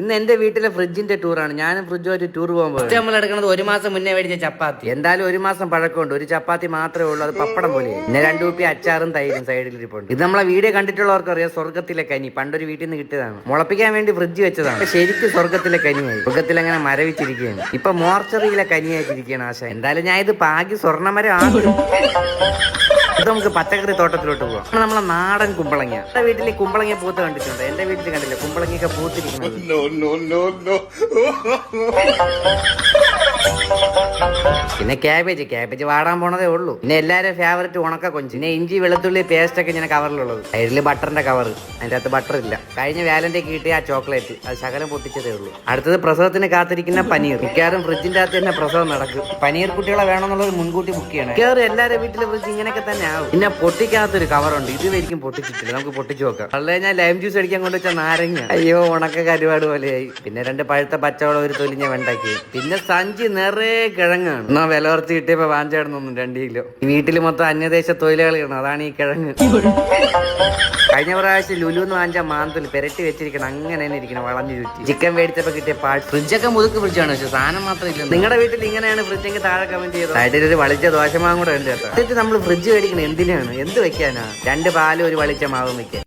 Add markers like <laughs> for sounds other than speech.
ഇന്ന് എന്റെ വീട്ടിലെ ഫ്രിഡ്ജിന്റെ ടൂറാണ്. ഞാനും ഫ്രിഡ്ജുമായിട്ട് ടൂർ പോകാൻ പോകും നമ്മൾ എടുക്കുന്നത് ഒരു മാസം മുന്നേ മേടിച്ച ചപ്പാത്തി. എന്തായാലും ഒരു മാസം പഴക്കമുണ്ട്. ഒരു ചപ്പാത്തി മാത്രമേ ഉള്ളൂ. അത് പപ്പടം പോലെ പിന്നെ രണ്ടു കുപ്പി അച്ചാറും തൈരും സൈഡിൽ ഇരിപ്പുണ്ട്. ഇത് നമ്മളെ വീഡിയോ കണ്ടിട്ടുള്ളവർക്ക് അറിയാം. സ്വർഗത്തിലെ കനി. പണ്ടൊരു വീട്ടിൽ നിന്ന് കിട്ടിയതാണ്. മുളപ്പിക്കാൻ വേണ്ടി ഫ്രിഡ്ജ് വെച്ചതാണ്. ശരിക്കും സ്വർഗത്തിലെ കനിയായി. സ്വർഗത്തിൽ അങ്ങനെ മരവിച്ചിരിക്കുകയാണ്. ഇപ്പൊ മോർച്ചറിയിലെ കനിയായിട്ടിരിക്കുകയാണ് ആശ എന്തായാലും ഞാൻ ഇത് പാകി സ്വർണമരം ആകും ഇത് നമുക്ക് പച്ചക്കറി തോട്ടത്തിലോട്ട് പോകാം നമ്മളെ നാടൻ കുമ്പളങ്ങ. എന്റെ വീട്ടിൽ കുമ്പളങ്ങ പൂത്ത് കണ്ടിട്ടുണ്ട്. എന്റെ വീട്ടിൽ കണ്ടില്ല കുമ്പളങ്ങയൊക്കെ പൂത്തിരിക്കുന്നത്? No. <laughs> പിന്നെ ക്യാബേജ് ക്യാബേജ് വാടാൻ പോണതേ ഉള്ളൂ. പിന്നെ എല്ലാരും ഫേവററ്റ് ഉണക്ക കൊഞ്ച്. പിന്നെ ഇഞ്ചി വെളുത്തുള്ളി പേസ്റ്റ് ഒക്കെ ഇങ്ങനെ കവറിലുള്ളത് സൈഡിൽ ബട്ടറിന്റെ കവർ അതിന്റെ അകത്ത് ബട്ടർ ഇല്ല. കഴിഞ്ഞ വാലന്റേക്ക് കിട്ടിയ ആ ചോക്ലേറ്റ് അത് ശകലം പൊട്ടിച്ചതേ ഉള്ളൂ. അടുത്തത് പ്രസവത്തിന് കാത്തിരിക്കുന്ന പനീർ. മിക്കവാറും ഫ്രിഡ്ജിന്റെ അകത്ത് തന്നെ പ്രസവം നടക്കും. പനീർ കുട്ടികളെ വേണമെന്നുള്ളത് മുൻകൂട്ടി ബുക്ക് ചെയ്യണം. മിക്കവാറും എല്ലാവരുടെ വീട്ടിലെ ഫ്രിഡ്ജ് ഇങ്ങനെയൊക്കെ തന്നെ ആവും. പിന്നെ പൊട്ടിക്കാത്തൊരു കവറുണ്ട് ഇതുവരിക്കും പൊട്ടിച്ചിട്ടില്ല. നമുക്ക് പൊട്ടിച്ചു നോക്കാം. വളരെ ഞാൻ ലൈം ജ്യൂസ് അടിക്കാൻ കൊണ്ടുവച്ച നാരങ്ങ. അയ്യോ ഉണക്ക കരുപാട് പോലെയായി. പിന്നെ രണ്ട് പഴുത്ത പച്ചവളം ഒരു തൊലിഞ്ഞ വെണ്ടാക്കി പിന്നെ സഞ്ചി നിറയെ കിഴങ്ങാണ്. എന്നാ വില കുറച്ച് കിട്ടിയപ്പോ വാഞ്ചാടുന്നൊന്നും രണ്ട് കിലോ. ഈ വീട്ടിൽ മൊത്തം അന്യദേശ തൊഴിലാളികളാണ് അതാണ് ഈ കിഴങ്ങ്. കഴിഞ്ഞ പ്രാവശ്യം ലുലു എന്ന് വാങ്ങിച്ച മാന്തൽ പെരട്ടി വെച്ചിരിക്കണം അങ്ങനെ തന്നെ ഇരിക്കണം വളഞ്ഞു ചുറ്റി. ചിക്കൻ മേടിച്ചപ്പോ കിട്ടിയ പാട്ട് ഫ്രിഡ്ജൊക്കെ മുതുക്ക് ഫ്രിഡ്ജാണ് പക്ഷെ സാധനം മാത്രം ഇല്ല നിങ്ങളുടെ വീട്ടിൽ ഇങ്ങനെയാണ് ഫ്രിഡ്ജെങ്കിൽ താഴെ കമന്റ് ചെയ്തത് സൈഡിൽ ഒരു വളിച്ച ദോശമാവും കൂടെ ഉണ്ട് കേട്ടോ. എന്നിട്ട് നമ്മൾ ഫ്രിഡ്ജ് മേടിക്കണം എന്തിനാണ്? എന്ത് വെക്കാനാ? രണ്ട് പാലും ഒരു വളിച്ച മാവും വെക്കാൻ.